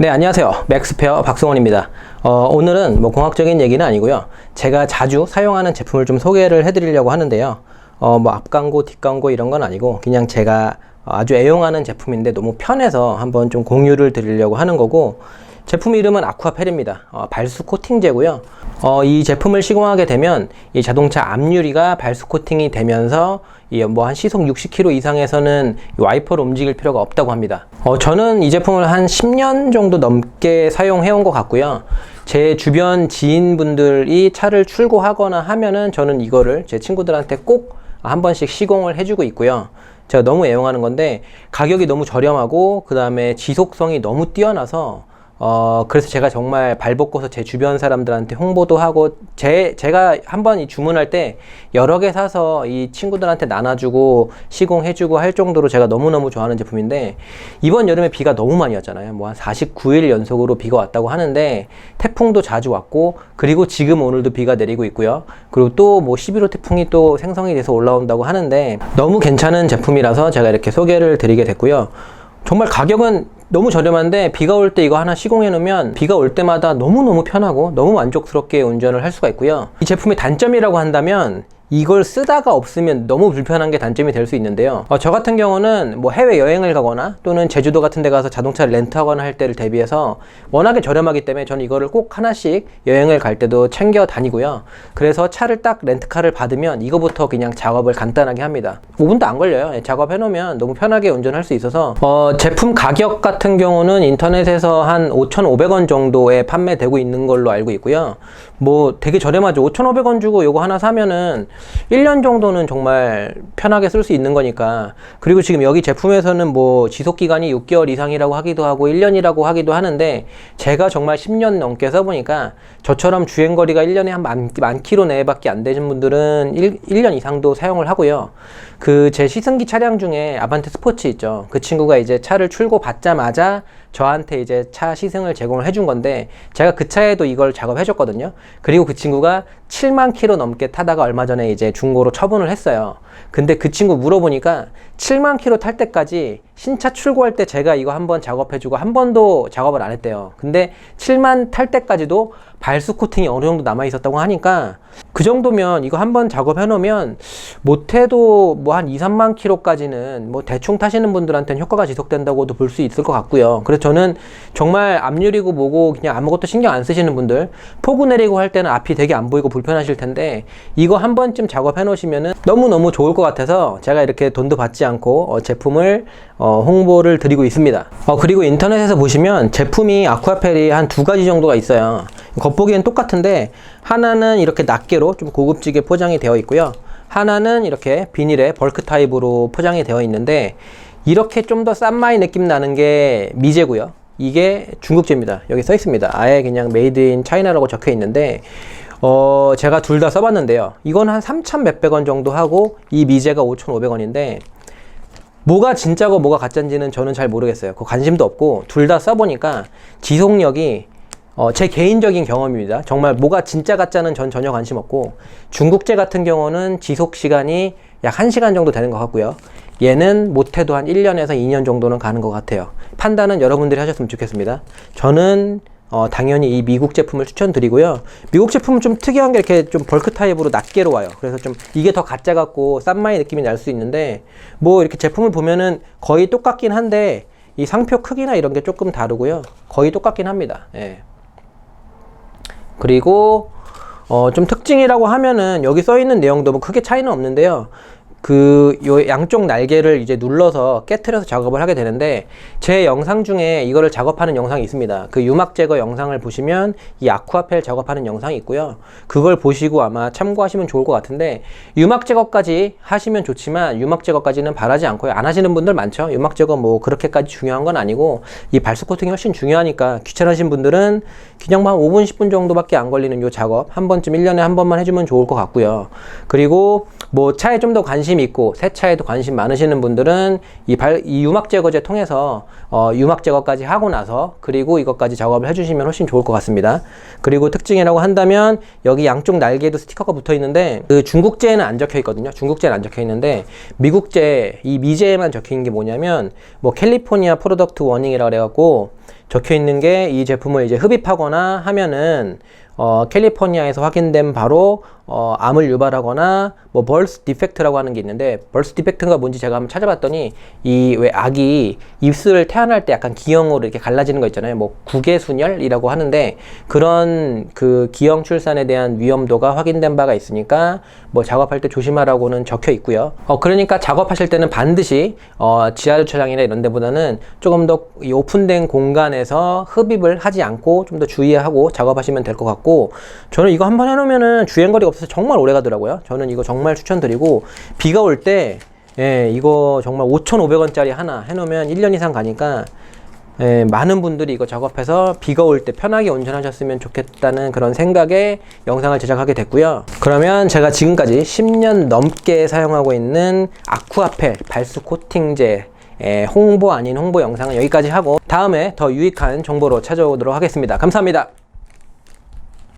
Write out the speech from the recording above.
네, 안녕하세요. 맥스페어 박성원입니다. 어, 오늘은 뭐 공학적인 얘기는 아니고요. 제가 자주 사용하는 제품을 좀 소개를 해드리려고 하는데요. 어, 뭐 앞광고, 뒷광고 이런 건 아니고 그냥 제가 아주 애용하는 제품인데 너무 편해서 한번 좀 공유를 드리려고 하는 거고 제품 이름은 아쿠아펠입니다. 어, 발수 코팅제고요. 어, 이 제품을 시공하게 되면 이 자동차 앞유리가 발수 코팅이 되면서 뭐한 시속 60km 이상에서는 와이퍼를 움직일 필요가 없다고 합니다. 어, 저는 이 제품을 한 10년 정도 넘게 사용해 온 것 같고요. 제 주변 지인분들이 차를 출고하거나 하면은 저는 이거를 제 친구들한테 꼭 한 번씩 시공을 해주고 있고요. 제가 너무 애용하는 건데 가격이 너무 저렴하고 그 다음에 지속성이 너무 뛰어나서 어, 그래서 제가 정말 발벗고서 제 주변 사람들한테 홍보도 하고, 제, 제가 한번 이 주문할 때 여러 개 사서 이 친구들한테 나눠주고 시공해주고 할 정도로 제가 너무너무 좋아하는 제품인데, 이번 여름에 비가 너무 많이 왔잖아요. 뭐 한 49일 연속으로 비가 왔다고 하는데, 태풍도 자주 왔고, 그리고 지금 오늘도 비가 내리고 있고요. 그리고 또 뭐 11호 태풍이 또 생성이 돼서 올라온다고 하는데, 너무 괜찮은 제품이라서 제가 이렇게 소개를 드리게 됐고요. 정말 가격은 너무 저렴한데 비가 올 때 이거 하나 시공해 놓으면 비가 올 때마다 너무너무 편하고 너무 만족스럽게 운전을 할 수가 있고요. 이 제품의 단점이라고 한다면 이걸 쓰다가 없으면 너무 불편한 게 단점이 될 수 있는데요. 어, 저 같은 경우는 뭐 해외 여행을 가거나 또는 제주도 같은 데 가서 자동차를 렌트하거나 할 때를 대비해서 워낙에 저렴하기 때문에 저는 이거를 꼭 하나씩 여행을 갈 때도 챙겨 다니고요. 그래서 차를 딱 렌트카를 받으면 이거부터 그냥 작업을 간단하게 합니다. 5분도 안 걸려요. 예, 작업해 놓으면 너무 편하게 운전할 수 있어서 어, 제품 가격 같은 경우는 인터넷에서 한 5,500원 정도에 판매되고 있는 걸로 알고 있고요. 뭐 되게 저렴하죠. 5,500원 주고 이거 하나 사면은 1년 정도는 정말 편하게 쓸 수 있는 거니까. 그리고 지금 여기 제품에서는 뭐 지속 기간이 6개월 이상이라고 하기도 하고 1년이라고 하기도 하는데 제가 정말 10년 넘게 써보니까 저처럼 주행 거리가 1년에 한 만, 만 킬로 내외밖에 안 되신 분들은 1, 1년 이상도 사용을 하고요. 그 제 시승기 차량 중에 아반떼 스포츠 있죠. 그 친구가 이제 차를 출고 받자마자 저한테 이제 차 시승을 제공을 해준 건데 제가 그 차에도 이걸 작업해 줬거든요. 그리고 그 친구가 7만 킬로 넘게 타다가 얼마 전에 이제 중고로 처분을 했어요. 근데 그 친구 물어보니까 7만 킬로 탈 때까지 신차 출고할 때 제가 이거 한번 작업해주고 한 번도 작업을 안 했대요. 근데 7만 탈 때까지도 발수 코팅이 어느 정도 남아 있었다고 하니까 그 정도면 이거 한번 작업해 놓으면 못해도 뭐 한 2, 3만 킬로까지는 뭐 대충 타시는 분들한테는 효과가 지속된다고도 볼 수 있을 것 같고요. 그래서 저는 정말 앞유리고 뭐고 그냥 아무것도 신경 안 쓰시는 분들 폭우 내리고 할 때는 앞이 되게 안 보이고 불편하실 텐데 이거 한 번쯤 작업해 놓으시면은 너무너무 좋을 것 같아서 제가 이렇게 돈도 받지 않고 어 제품을 어 홍보를 드리고 있습니다. 어 그리고 인터넷에서 보시면 제품이 아쿠아펠이 한 두 가지 정도가 있어요. 겉보기엔 똑같은데 하나는 이렇게 낱개로 좀 고급지게 포장이 되어 있고요. 하나는 이렇게 비닐에 벌크 타입으로 포장이 되어 있는데 이렇게 좀 더 싼 마이 느낌 나는 게 미제고요. 이게 중국제입니다. 여기 써 있습니다. 아예 그냥 메이드 인 차이나라고 적혀 있는데 어 제가 둘 다 써봤는데요. 이건 한 3천 몇백 원 정도 하고 이 미제가 5,500원인데 뭐가 진짜고 뭐가 가짜인지는 저는 잘 모르겠어요. 그 관심도 없고 둘 다 써보니까 지속력이 어, 제 개인적인 경험입니다. 정말 뭐가 진짜 가짜는 전 전혀 관심 없고 중국제 같은 경우는 지속 시간이 약 1시간 정도 되는 것 같고요. 얘는 못해도 한 1년에서 2년 정도는 가는 것 같아요. 판단은 여러분들이 하셨으면 좋겠습니다. 저는 어, 당연히 이 미국 제품을 추천드리고요. 미국 제품은 좀 특이한 게 이렇게 좀 벌크 타입으로 낱개로 와요. 그래서 좀 이게 더 가짜 같고 싼 마이 느낌이 날 수 있는데 뭐 이렇게 제품을 보면은 거의 똑같긴 한데 이 상표 크기나 이런 게 조금 다르고요. 거의 똑같긴 합니다. 예. 그리고 어, 좀 특징이라고 하면은 여기 써 있는 내용도 뭐 크게 차이는 없는데요. 그 요 양쪽 날개를 이제 눌러서 깨트려서 작업을 하게 되는데 제 영상 중에 이거를 작업하는 영상이 있습니다. 그 유막 제거 영상을 보시면 이 아쿠아펠 작업하는 영상이 있고요. 그걸 보시고 아마 참고하시면 좋을 것 같은데 유막 제거까지 하시면 좋지만 유막 제거까지는 바라지 않고요. 안 하시는 분들 많죠. 유막 제거 뭐 그렇게까지 중요한 건 아니고 이 발수 코팅이 훨씬 중요하니까 귀찮으신 분들은 그냥 만 5분 10분 정도밖에 안 걸리는 요 작업 한 번쯤 1년에 한 번만 해주면 좋을 것 같고요. 그리고 뭐 차에 좀 더 관심 있고 새 차에도 관심 많으시는 분들은 이, 발, 이 유막 제거제 통해서 어, 유막 제거까지 하고 나서 그리고 이것까지 작업을 해주시면 훨씬 좋을 것 같습니다. 그리고 특징이라고 한다면 여기 양쪽 날개에도 스티커가 붙어 있는데 그 중국제에는 안 적혀 있거든요. 중국제는 안 적혀 있는데 미국제 이 미제에만 적혀 있는 게 뭐냐면 뭐 캘리포니아 프로덕트 워닝이라 그래갖고 적혀 있는 게 이 제품을 이제 흡입하거나 하면은 어, 캘리포니아에서 확인된 바로 어, 암을 유발하거나 뭐 벌스 디펙트라고 하는 게 있는데 벌스 디펙트가 뭔지 제가 한번 찾아봤더니 이 왜 아기 입술을 태어날 때 약간 기형으로 이렇게 갈라지는 거 있잖아요. 뭐 구개순열이라고 하는데 그런 그 기형 출산에 대한 위험도가 확인된 바가 있으니까 뭐 작업할 때 조심하라고는 적혀 있고요. 어 그러니까 작업하실 때는 반드시 어 지하 주차장이나 이런 데보다는 조금 더이 오픈된 공간에서 흡입을 하지 않고 좀 더 주의하고 작업하시면 될 것 같고 저는 이거 한번 해놓으면은 주행거리가 없어서 정말 오래 가더라고요. 저는 이거 정말 추천드리고 비가 올 때 예, 이거 정말 5,500원짜리 하나 해놓으면 1년 이상 가니까 예, 많은 분들이 이거 작업해서 비가 올 때 편하게 운전하셨으면 좋겠다는 그런 생각에 영상을 제작하게 됐고요. 그러면 제가 지금까지 10년 넘게 사용하고 있는 아쿠아펠 발수 코팅제 예, 홍보 아닌 홍보 영상은 여기까지 하고 다음에 더 유익한 정보로 찾아오도록 하겠습니다. 감사합니다.